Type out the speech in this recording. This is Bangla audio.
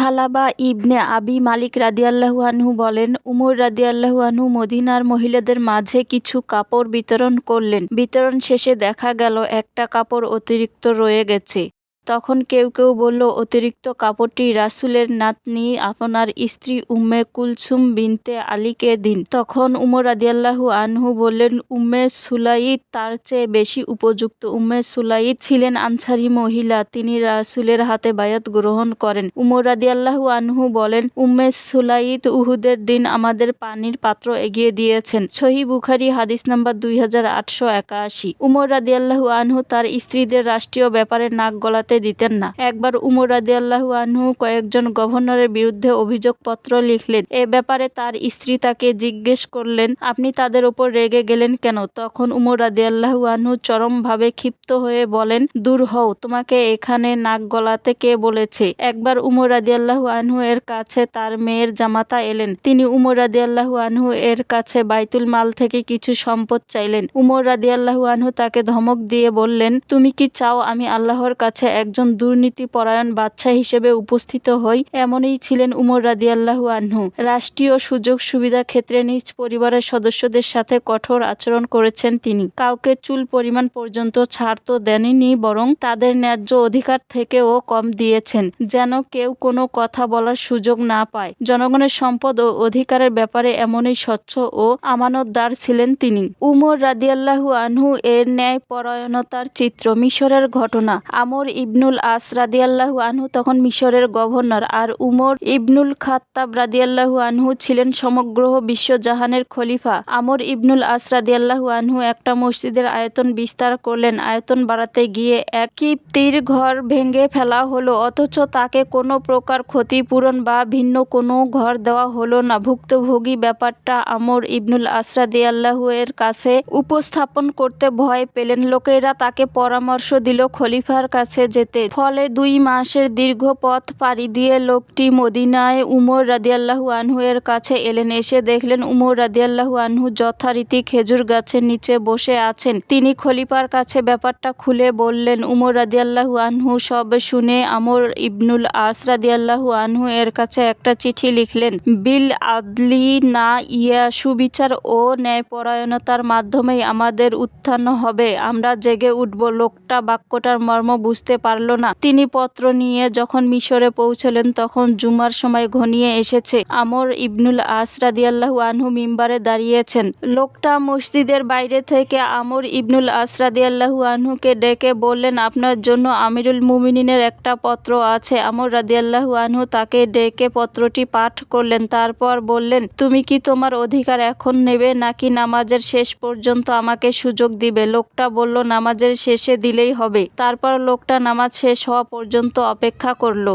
সালাবা ইবনে আবি মালিক রাদিয়াল্লাহু আনহু বলেন, উমর রাদিয়াল্লাহু আনহু মদিনার মহিলাদের মাঝে কিছু কাপড় বিতরণ করলেন। বিতরণ শেষে দেখা গেল, একটা কাপড় অতিরিক্ত রয়ে গেছে। তখন কেউ কেউ বলল, অতিরিক্ত কাপড়টি রাসূলের নাতনি আপনার স্ত্রী উম্মে কুলসুম বিনতে আলীকে দিন। তখন উমর রাদিয়াল্লাহু আনহু বললেন, উম্মে সুলাইদ তার চেয়ে বেশি উপযুক্ত। উম্মে সুলাইদ ছিলেন আনসারি মহিলা, তিনি রাসূলের হাতে বায়াত গ্রহণ করেন। উমর রাদিয়াল্লাহু আনহু বলেন, উম্মে সুলাইদ উহুদের দিন আমাদের পানির পাত্র এগিয়ে দিয়েছেন। সহি বুখারি হাদিস নাম্বার দুই হাজার আটশো একাশি। উমর রাদিয়াল্লাহু আনহু তার স্ত্রীদের রাষ্ট্রীয় ব্যাপারে নাক গলাতে দিতেন না। একবার উমর রাদিয়াল্লাহু আনহু কয়েকজন গভর্নরের বিরুদ্ধে অভিযোগপত্র লিখলেন। এ ব্যাপারে তার স্ত্রী তাকে জিজ্ঞেস করলেন, আপনি তাদের উপর রেগে গেলেন কেন? তখন উমর রাদিয়াল্লাহু আনহু চরমভাবে ক্ষিপ্ত হয়ে বলেন, দূর হও, তোমাকে এখানে নাক গলাতে কে বলেছে? একবার উমর রাদিয়াল্লাহু আনহু এর কাছে তার মেয়ের জামাতা এলেন। তিনি উমর রাদিয়াল্লাহু আনহু এর কাছে বাইতুল মাল থেকে কিছু সম্পদ চাইলেন। উমর রাদিয়াল্লাহু আনহু তাকে ধমক দিয়ে বললেন, তুমি কি চাও আমি আল্লাহর কাছে একজন দুর্নীতি পরায়ণ বাদশাহ হিসেবে উপস্থিত হই এমনই ছিলেন উমর রাদিয়াল্লাহু আনহু। রাষ্ট্রীয় সুযোগ সুবিধা ক্ষেত্রে নিজ পরিবারের সদস্যদের সাথে কঠোর আচরণ করেছেন তিনি। কাউকে চুল পরিমাণ পর্যন্ত ছাড় তো দেননি, বরং তাদের ন্যায্য অধিকার থেকেও কম দিয়েছেন, যেন কেউ কোনো কথা বলার সুযোগ না পায়। জনগণের সম্পদ ও অধিকারের ব্যাপারে এমনই স্বচ্ছ ও আমানতদার ছিলেন তিনি। উমর রাদিয়াল্লাহু আনহু এর ন্যায় পরায়ণতার চিত্র মিশরের ঘটনা। আমর ইবনুল আস রাদিয়াল্লাহু আনহু তখন মিশরের গভর্নর আর উমর ইবনুল খাত্তাব রাদিয়াল্লাহু আনহু ছিলেন সমগ্র বিশ্বজাহানের খলিফা। আমর ইবনুল আস রাদিয়াল্লাহু আনহু একটা মসজিদের আয়তন বিস্তার করলেন, আয়তন বাড়াতে গিয়ে এক কিপ্তির ঘর ভেঙে ফেলা হলো, অথচ তাকে কোনো প্রকার ক্ষতিপূরণ বা ভিন্ন কোনো ঘর দেওয়া হলো না। ভুক্তভোগী ব্যাপারটা আমর ইবনুল আসরাদিয়াল্লাহু এর কাছে উপস্থাপন করতে ভয় পেলেন। লোকেরা তাকে পরামর্শ দিল, খলিফার কাছে যেতে। ফলে দুই মাসের দীর্ঘ পথ পাড়ি দিয়ে লোকটি মদিনায় উমর রাদিয়াল্লাহু আনহু এর কাছে এলেন। এসে দেখলেন উমর রাদিয়াল্লাহু আনহু যথারীতি খেজুর গাছের নিচে বসে আছেন। তিনি খলিফার কাছে ব্যাপারটা খুলে বললেন, উমর রাদিয়াল্লাহু আনহু সব শুনে আমর ইবনুল আস রাদিয়াল্লাহু আনহু এর কাছে একটা চিঠি লিখলেন, বিল আদলি না ইয়া সুবিচার ও ন্যায়পরায়ণতার মাধ্যমেই আমাদের উত্থান হবে। আমরা জেগে উঠব। লোকটা বাক্যটার মর্ম বুঝতে পারল না। তিনি পত্র নিয়ে যখন মিশরে পৌঁছলেন, তখন জুমার সময় ঘনিয়ে এসেছে। আমর ইবনুল আস রাদিয়াল্লাহু আনহু মিম্বারে দাঁড়িয়েছেন। লোকটা মসজিদের বাইরে থেকে আমর ইবনুল আস রাদিয়াল্লাহু আনহুকে ডেকে বললেন, আপনার জন্য আমিরুল মুমিনিনের একটা পত্র আছে। আমর রাদিয়াল্লাহু আনহু তাকে ডেকে পত্রটি পাঠ করলেন। তারপর বললেন, তুমি কি তোমার অধিকার এখন নেবে নাকি নামাজের শেষ পর্যন্ত আমাকে সুযোগ দিবে? লোকটা বলল, নামাজের শেষে দিলেই হবে। তারপর লোকটা নামাজ শেষ হওয়া পর্যন্ত অপেক্ষা করল।